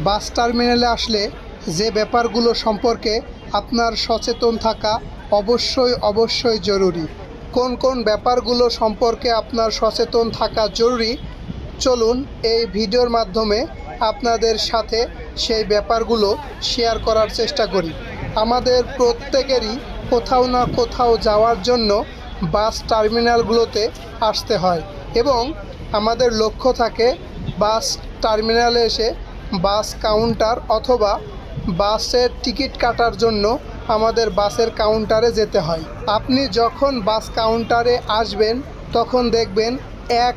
বাস টার্মিনালে আসলে যে ব্যাপারগুলো সম্পর্কে আপনার সচেতন থাকা অবশ্যই অবশ্যই জরুরি। কোন কোন ব্যাপারগুলো সম্পর্কে আপনার সচেতন থাকা জরুরি, চলুন এই ভিডিওর মাধ্যমে আপনাদের সাথে সেই ব্যাপারগুলো শেয়ার করার চেষ্টা করি। আমাদের প্রত্যেকেরই কোথাও না কোথাও যাওয়ার জন্য বাস টার্মিনালগুলোতে আসতে হয় এবং আমাদের লক্ষ্য থাকে বাস টার্মিনালে এসে বাস কাউন্টার অথবা বাসের টিকিট কাটার জন্য আমাদের বাসের কাউন্টারে যেতে হয়। আপনি যখন বাস কাউন্টারে আসবেন, তখন দেখবেন এক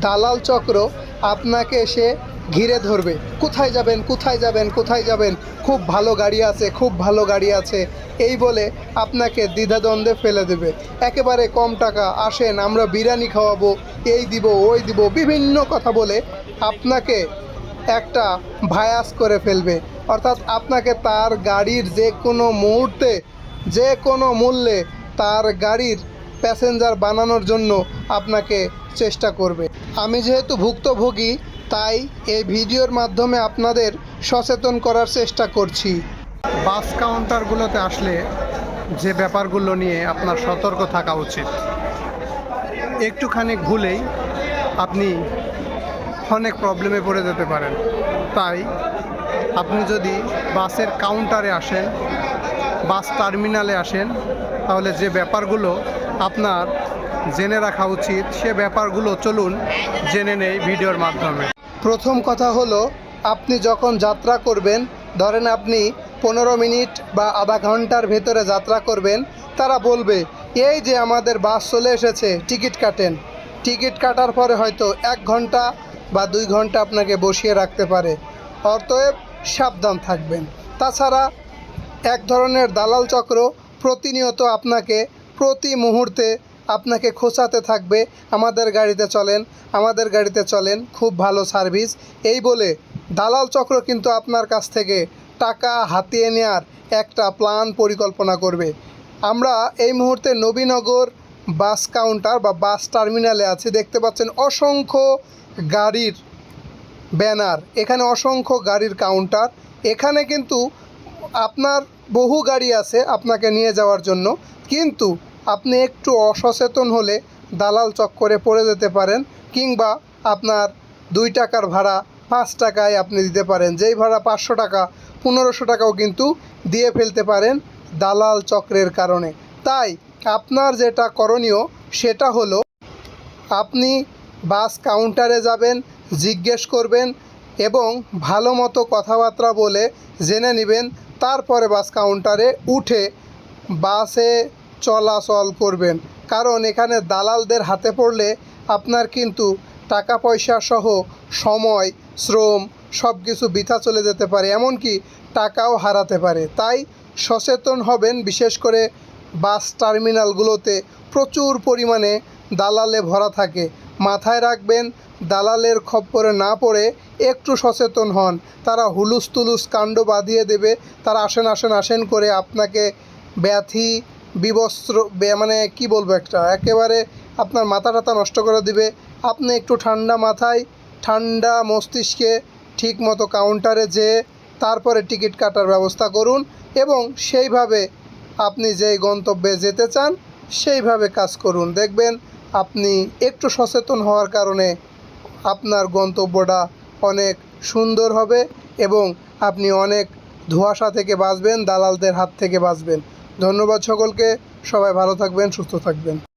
দালাল চক্র আপনাকে এসে ঘিরে ধরবে। কোথায় যাবেন কোথায় যাবেন কোথায় যাবেন? খুব ভালো গাড়ি আছে, খুব ভালো গাড়ি আছে। এই বলে আপনাকে দ্বিধাদ্বন্দ্বে ফেলে দেবে। একেবারে কম টাকা, আসেন, আমরা বিরিয়ানি খাওয়াবো, এই দিব, ওই দিব, বিভিন্ন কথা বলে আপনাকে একটা ভায়াস করে ফেলবে। অর্থাৎ আপনাকে তার গাড়ির যে কোনো মুহূর্তে, যে কোনো মূল্যে তার গাড়ির প্যাসেঞ্জার বানানোর জন্য আপনাকে চেষ্টা করবে। আমি যেহেতু ভুক্তভোগী, তাই এই ভিডিওর মাধ্যমে আপনাদের সচেতন করার চেষ্টা করছি। বাস কাউন্টারগুলোতে আসলে যে ব্যাপারগুলো নিয়ে আপনার সতর্ক থাকা উচিত, একটুখানি ভুলেই আপনি অনেক প্রবলেমে পড়ে যেতে পারেন। তাই আপনি যদি বাসের কাউন্টারে আসেন, বাস টার্মিনালে আসেন, তাহলে যে ব্যাপারগুলো আপনার জেনে রাখা উচিত, সে ব্যাপারগুলো চলুন জেনে নেই ভিডিওর মাধ্যমে। প্রথম কথা হলো, আপনি যখন যাত্রা করবেন, ধরেন আপনি পনেরো মিনিট বা আধা ঘণ্টার ভেতরে যাত্রা করবেন, তারা বলবে, এই যে আমাদের বাস চলে এসেছে, টিকিট কাটেন। টিকিট কাটার পরে হয়তো এক ঘণ্টা বা দুই ঘণ্টা আপনাকে বসিয়ে রাখতে পারে। অতএব সাবধান থাকবেন। তাছাড়া এক ধরনের দালাল চক্র প্রতিনিয়ত আপনাকে প্রতি মুহূর্তে আপনাকে খোঁচাতে থাকবে। আমাদের গাড়িতে চলেন, আমাদের গাড়িতে চলেন, খুব ভালো সার্ভিস। এই বলে দালাল চক্র কিন্তু আপনার কাছ থেকে টাকা হাতিয়ে নেওয়ার একটা প্ল্যান পরিকল্পনা করবে। আমরা এই মুহূর্তে নবীনগর বাস কাউন্টার বা বাস টার্মিনালে আছে। দেখতে পাচ্ছেন অসংখ্য গাড়ির ব্যানার, এখানে অসংখ্য গাড়ির কাউন্টার। এখানে কিন্তু আপনার বহু গাড়ি আছে আপনাকে নিয়ে যাওয়ার জন্য। কিন্তু আপনি একটু অসচেতন হলে দালাল চক্করে পড়ে যেতে পারেন কিংবা আপনার দুই টাকার ভাড়া পাঁচ টাকায় আপনি দিতে পারেন। যেই ভাড়া পাঁচশো টাকা, পনেরোশো টাকাও কিন্তু দিয়ে ফেলতে পারেন দালাল চক্রের কারণে। তাই আপনার যেটা করণীয় সেটা হলো আপনি বাস কাউন্টারে যাবেন, জিজ্ঞেস করবেন এবং ভালো মতো কথাবার্তা বলে জেনে নেবেন। তারপরে বাস কাউন্টারে উঠে বাসে চলাচল করবেন। কারণ এখানে দালালদের হাতে পড়লে আপনার কিন্তু টাকা পয়সা সহ সময়, শ্রম সব কিছু বৃথা চলে যেতে পারে, এমনকি টাকাও হারাতে পারে। তাই সচেতন হবেন, বিশেষ করে বাস টার্মিনালগুলোতে প্রচুর পরিমাণে দালালে ভরা থাকে। মাথায় রাখবেন, দালালের খপ্পরে না পড়ে একটু সচেতন হন। তারা হুলুস তুলুস কাণ্ড বাঁধিয়ে দেবে। তারা আসেন আসেন আসেন করে আপনাকে ব্যাথি বিবস্ত্র মানে কি বলব একটা, একেবারে আপনার মাথা টাথা নষ্ট করে দিবে। আপনি একটু ঠান্ডা মাথায়, ঠান্ডা মস্তিষ্কে ঠিক মতো কাউন্টারে যেয়ে তারপরে টিকিট কাটার ব্যবস্থা করুন এবং সেইভাবে আপনি যেই গন্তব্যে যেতে চান, সেইভাবে কাজ করুন। দেখবেন আপনি একটু সচেতন হওয়ার কারণে আপনার গন্তব্যটা অনেক সুন্দর হবে এবং আপনি অনেক ধোঁয়াশা থেকে বাঁচবেন, দালালদের হাত থেকে বাঁচবেন। ধন্যবাদ সকলকে। সবাই ভালো থাকবেন, সুস্থ থাকবেন।